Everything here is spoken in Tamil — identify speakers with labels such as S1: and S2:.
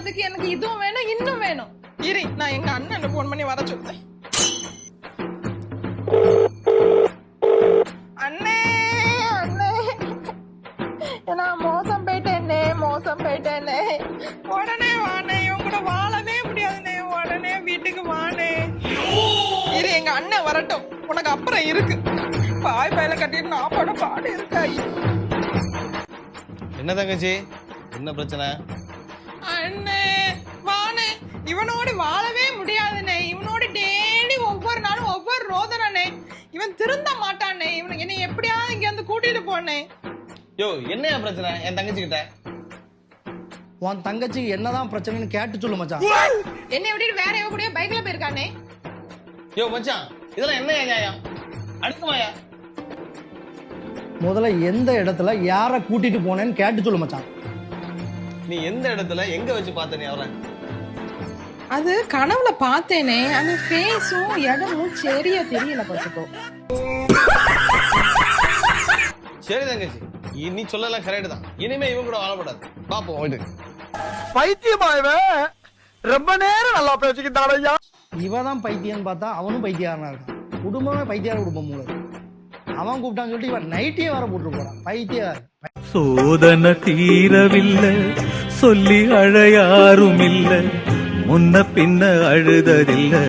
S1: போறதுக்கு எனக்கு இதுவும் வேணும் இன்னும் வேணும். இரு நான் எங்க அண்ணன் போன் பண்ணி வர சொல்றேன். அண்ணே அண்ணே. நான் மோசம் போயிட்டேனே மோசம் போயிட்டேனே. உடனே வானே இவங்க கூட வாழவே முடியாதுனே உடனே வீட்டுக்கு வானே இரு எங்க அண்ணன் வரட்டும். உனக்கு அப்புறம் இருக்கு. பாய் பையில கட்டிட்டு நான் பாட பாடு இருக்காய்
S2: என்ன தங்கச்சி என்ன பிரச்சனை?
S1: அண்ணே வானே இவனோடு வாழவே முடியாதுனே இவனோடு டெய்லி ஒவ்வொரு நாளும் ஒவ்வொரு ரோதனனே இவன் திருந்த மாட்டானே. இவனுக்கு என்னை எப்படியாவது இங்க வந்து கூட்டிட்டு போனே
S2: யோ என்னையா பிரச்சனை? என் தங்கச்சி கிட்ட
S3: உன் தங்கச்சிக்கு என்னதான் பிரச்சனைன்னு கேட்டு சொல்லு மச்சான்.
S1: என்னை விட்டுட்டு வேற எவ கூடயோ பைக்ல போயிருக்கானே.
S2: யோ மச்சான் இதெல்லாம் என்ன நியாயம்? அடுக்குமாயா?
S3: முதல்ல எந்த இடத்துல யாரை கூட்டிட்டு போனேன்னு கேட்டு சொல்லு மச்சான்.
S2: நீ எந்த இடத்துல எங்க வச்சு பார்த்த நீ அவரை?
S1: அது கனவுல பார்த்தேனே அந்த ஃபேஸும் இடமும் சரியா தெரியல பார்த்துக்கோ.
S2: சரி தங்கச்சி நீ சொல்லலாம் கரெக்ட் தான். இனிமே இவன் கூட வாழப்படாது பாப்போம் வீட்டுக்கு
S4: பைத்தியமா இவன்? ரொம்ப நேரம் நல்லா பேசிக்கிட்டான் ஐயா.
S3: இவ தான் பைத்தியம்னு பார்த்தா அவனும் பைத்தியாரனா இருக்கான். குடும்பமே பைத்தியார குடும்பம் மூலம் அவன் கூப்பிட்டான்னு சொல்லிட்டு இவன் நைட்டே வர போட்டு போறான். பைத்தியார்
S5: சோதனை தீரவில்லை. சொல்லி அழையாரும் இல்லை முன்ன பின்ன அழுததில்லை.